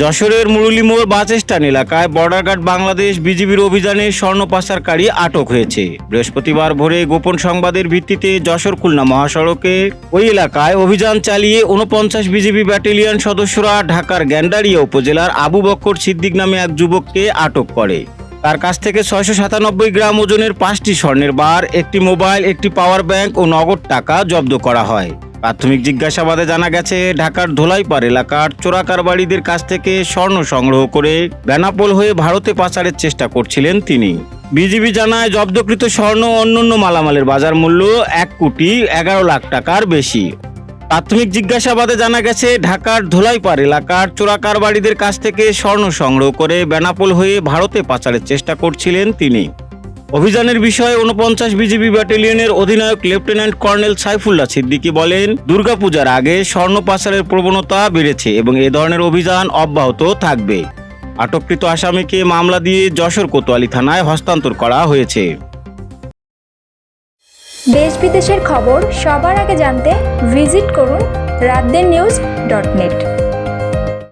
যশোরের মুরুলিমোড় bus stand এলাকায় border guard Bangladesh বিজিবির অভিযানে স্বর্ণ পাচারকারী আটক হয়েছে। বৃহস্পতিবার ভোরে গোপন সংবাদের ভিত্তিতে যশোর খুলনা মহাসড়কে ওই এলাকায় অভিযান চালিয়ে উনপঞ্চাশ বিজিবি ব্যাটালিয়ন সদস্যরা ঢাকার গ্যান্ডারিয়া উপজেলার আবু বক্কর সিদ্দিক নামে এক যুবককে আটক করে। তার কাছ থেকে ছয়শো সাতানব্বই গ্রাম ওজনের পাঁচটি স্বর্ণের বার, একটি মোবাইল, একটি পাওয়ার ব্যাংক ও নগদ টাকা জব্দ করা হয়। প্রাথমিক জিজ্ঞাসাবাদে জানা গেছে, ঢাকার ধোলাইপাড় এলাকার চোরাকারবাড়িদের কাছ থেকে স্বর্ণ সংগ্রহ করে বেনাপোল হয়ে ভারতে পাচারের চেষ্টা করছিলেন তিনি। বিজিবি জানায়, জব্দকৃত স্বর্ণ অন্যান্য মালামালের বাজার মূল্য এক কোটি এগারো লাখ টাকার বেশি। প্রাথমিক জিজ্ঞাসাবাদে জানা গেছে, ঢাকার ধোলাইপাড় এলাকার চোরাকারবাড়িদের কাছ থেকে স্বর্ণ সংগ্রহ করে বেনাপোল হয়ে ভারতে পাচারের চেষ্টা করছিলেন তিনি। অভিযানের বিষয়ে উনপঞ্চাশ বিজিবি ব্যাটালিয়নের অধিনায়ক লেফটেন্যান্ট কর্নেল সাইফুল্লাহ সিদ্দিকী বলেন, দুর্গাপূজার আগে স্বর্ণ পাচারের প্রবণতা বেড়েছে এবং এ ধরনের অভিযান অব্যাহত থাকবে। আটককৃত আসামিকে মামলা দিয়ে যশোর কোতোয়ালি থানায় হস্তান্তর করা হয়েছে। দেশ বিদেশের খবর সবার আগে জানতে ভিজিট করুন রাতদের নিউজ ডট নেট।